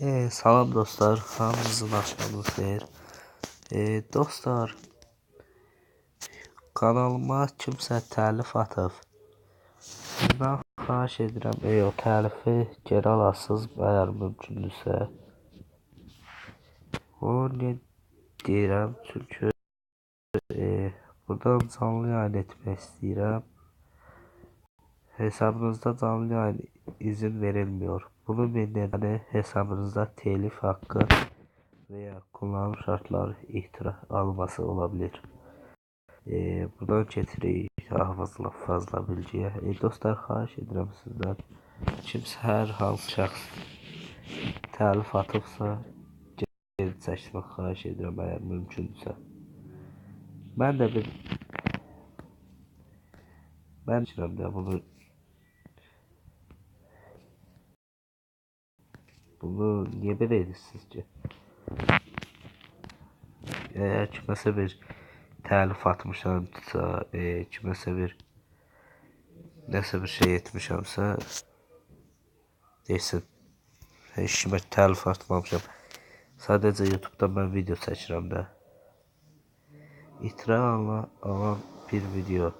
Ee, salam dostlar, hamınızın axşamınız xeyir. Ee, dostlar, kanalıma kimsə təlif atıb. Sizdən xahiş edirəm, e, o təlifi geri alasınız, əgər mümkündürsə. O ne deyirəm, çünki e, buradan canlı yayın etmək istəyirəm. Hesabınızda canlı yayın izin verilmiyor. Bunun bir nedeni hesabınızda telif hakkı veya kullanım şartları ihtira alması olabilir. Ee, buradan getiririk daha fazla fazla. E, dostlar xahiş edirəm sizdən. Kimsə hər hansı şəxs təlif atıbsa geri çəkmək xahiş edirəm əgər mümkündürsə. Mən də bir mən düşünürəm də bunu Bunu niye edin sizce? Eğer kiməsə bir təlif atmışamsa, e, kiməsə bir nəsə bir şey etmişamsa. Heç kimə təlif atmamışam. Sadəcə YouTube-da mən video çəkirəm də. İtira alan, alan bir video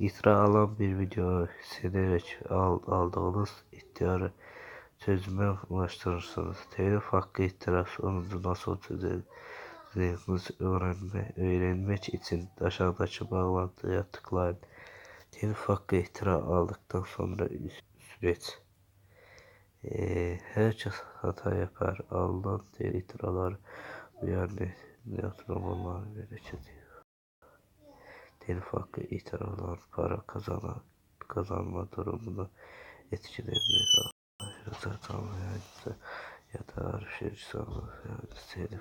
İtira alan bir video severek al, aldığınız iddiarı çözüme ulaştırırsınız. Telif hakkı sonucu nasıl çözeceğinizi öğrenme, öğrenmek için aşağıdaki bağlantıya tıklayın. Telif hakkı itira aldıktan sonra süreç. Ee, herkes hata yapar. Alınan itiralar yani neotromonlar verecek. Telif hakkı itiralar para kazanan kazanma durumunu etkileyebilir. Zaten yani ya da arşiv sağlığı yani telif.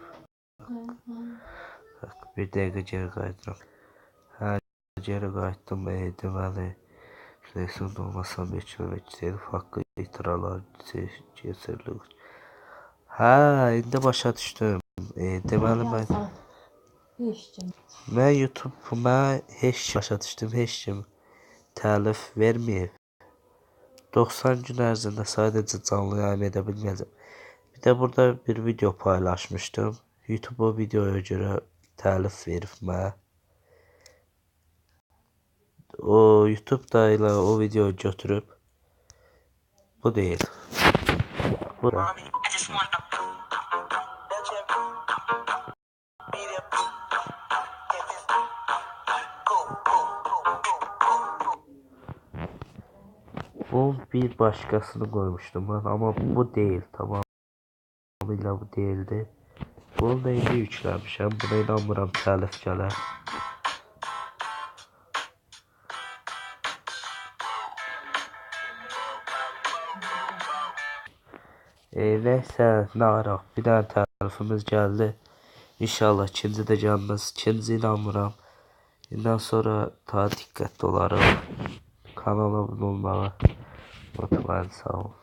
Bak bir dakika geri qayıdıram. Hə, geri qayıtdım. E, deməli, Reysun olmasam geçmemek telif haqqı itiralar keçirilir. Hə, indi başa düşdüm. E, deməli mən mən YouTube-ma heç başa düşdüm, heç kim təlif verməyib. 90 gün ərzində sadəcə canlı yayın edə bilməyəcəm. Bir də burada bir video paylaşmışdım. YouTube o videoya görə təlif verib mənə. O YouTube da ilə o videoyu götürüb bu deyil. Bu da. Bu bir başkasını koymuştum ben ama bu değil tamamıyla bu değildi. Bunu da indi yükləmişəm. Buna inanmıram təlif gələr. E, neyse naraq bir dənə tərifimiz gəldi. İnşallah ikinci də gəlməz. İkinci inanmıram. Bundan sonra daha diqqətli olarıq. Kanala abunə What the wild.